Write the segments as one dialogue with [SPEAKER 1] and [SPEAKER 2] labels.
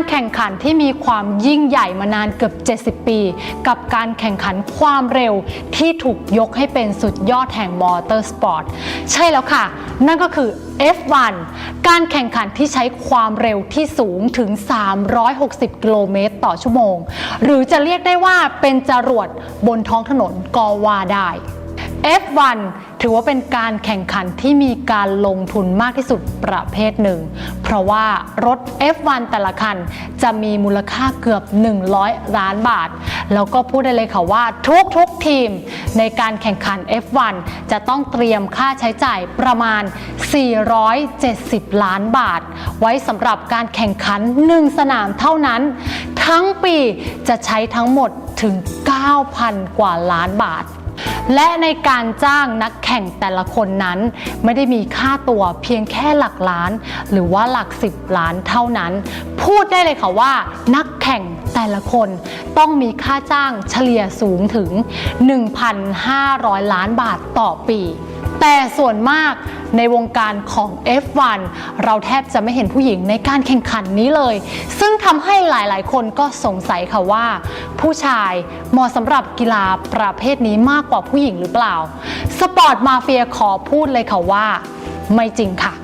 [SPEAKER 1] การแข่งขันที่มีความยิ่งใหญ่มานานเกือบ 70 ปี กับการแข่งขันความเร็วที่ถูกยกให้เป็นสุดยอดแห่งมอเตอร์สปอร์ตใช่แล้วค่ะ นั่นก็คือ F1 การแข่งขันที่ใช้ความเร็วที่สูงถึง 360 กิโลเมตรต่อชั่วโมง หรือจะเรียกได้ว่าเป็นจรวดบนท้องถนนก็ว่าได้ F1 ถือว่าเป็นการแข่งขันที่มีการลงทุนมากที่สุดประเภทหนึ่ง เพราะว่ารถ F1 แต่ละคันจะมีมูลค่าเกือบ 100 ล้านบาท แล้วก็พูดได้เลยค่ะว่าทุกทุกทีมในการแข่งขัน F1 จะต้องเตรียมค่าใช้จ่ายประมาณ 470 ล้านบาท ไว้สำหรับการแข่งขัน 1 สนามเท่านั้น ทั้งปีจะใช้ทั้งหมดถึง 9,000 กว่าล้านบาท และในการจ้างนักแข่งแต่ละคนนั้น ไม่ได้มีค่าตัวเพียงแค่หลักล้าน หรือว่าหลักสิบล้านเท่านั้น พูดได้เลยค่ะว่า นักแข่งแต่ละคนต้องมีค่าจ้างเฉลี่ยสูงถึง 1,500 ล้านบาทต่อปี แต่ส่วนมากในวงการของ F1 เราแทบจะไม่เห็นผู้หญิงในการแข่งขันนี้เลย ซึ่งทำให้หลายๆ คนก็สงสัยค่ะว่า ผู้ชายเหมาะสำหรับกีฬาประเภทนี้มากกว่าผู้หญิงหรือเปล่า สปอร์ตมาเฟียขอพูดเลยค่ะว่า ไม่จริงค่ะ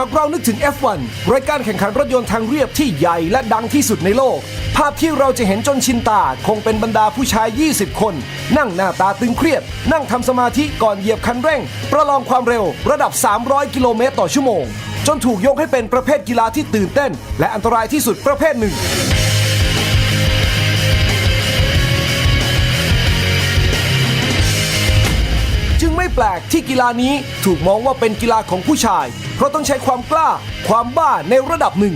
[SPEAKER 1] า
[SPEAKER 2] กเรานึกถึง F1 รายการแข่งขันรถยนต์ทางเรียบที่ใหญ่และดังที่สุดในโลก ภาพที่เราจะเห็นจนชินตา คงเป็นบรรดาผู้ชาย 20 คน นั่งหน้าตาตึงเครียด นั่งทำสมาธิก่อนเหยียบคันเร่ง ประลองความเร็วระดับ 300 กิโลเมตรต่อชั่วโมง จนถูกยกให้เป็นประเภทกีฬาที่ตื่นเต้น และอันตรายที่สุดประเภทหนึ่ง ปลกที่กีฬานี้ถูกมองว่าเป็นกีฬาของผู้ชาย เพราะต้องใช้ความกล้า ความบ้าในระดับหนึ่ง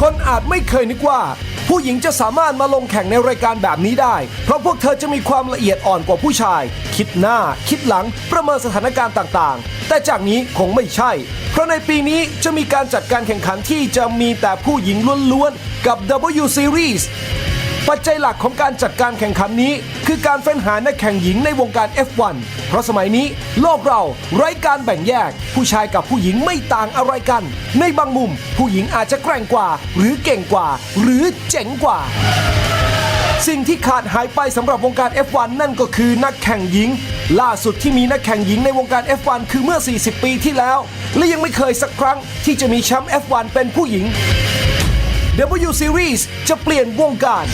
[SPEAKER 2] คนอาจไม่เคยนึกว่า ผู้หญิงจะสามารถมาลงแข่งในรายการแบบนี้ได้ เพราะพวกเธอจะมีความละเอียดอ่อนกว่าผู้ชาย คิดหน้า คิดหลัง ประเมินสถานการณ์ต่างๆ แต่จากนี้คงไม่ใช่ เพราะในปีนี้จะมีการจัดการแข่งขันที่จะมีแต่ผู้หญิงล้วนๆกับ W Series ปัจจัยหลักของการจัดการแข่งขันนี้ คือการเฟ้นหานักแข่งหญิงในวงการ F1 เพราะสมัยนี้โลกเราไร้การแบ่งแยก ผู้ชายกับผู้หญิงไม่ต่างอะไรกัน ในบางมุม ผู้หญิงอาจจะแกร่งกว่า หรือเก่งกว่า หรือเจ๋งกว่า สิ่งที่ขาดหายไปสำหรับวงการ F1 นั่นก็คือนักแข่งหญิง ล่าสุดที่มีนักแข่งหญิงในวงการ F1 คือเมื่อ 40 ปีที่แล้ว และยังไม่เคยสักครั้งที่จะมีแชมป์ F1 เป็นผู้หญิง W Series จะเปลี่ยนวงการ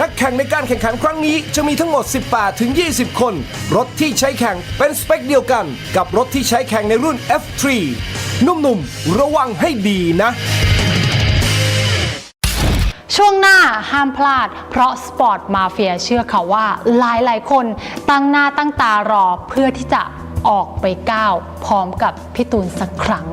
[SPEAKER 2] นักแข่งในการแข่งขันครั้งนี้จะมีทั้งหมด 18 ถึง 20 คน รถที่ใช้แข่งเป็นสเปคเดียวกัน กับรถที่ใช้แข่งในรุ่น F3 หนุ่มๆ ระวังให้ดีนะ
[SPEAKER 1] ช่วงหน้าห้ามพลาด เพราะสปอร์ตมาเฟียเชื่อค่ะว่าหลายๆ คนตั้งหน้าตั้งตารอเพื่อที่จะออกไปก้าว พร้อมกับพี่ตูนสักครั้ง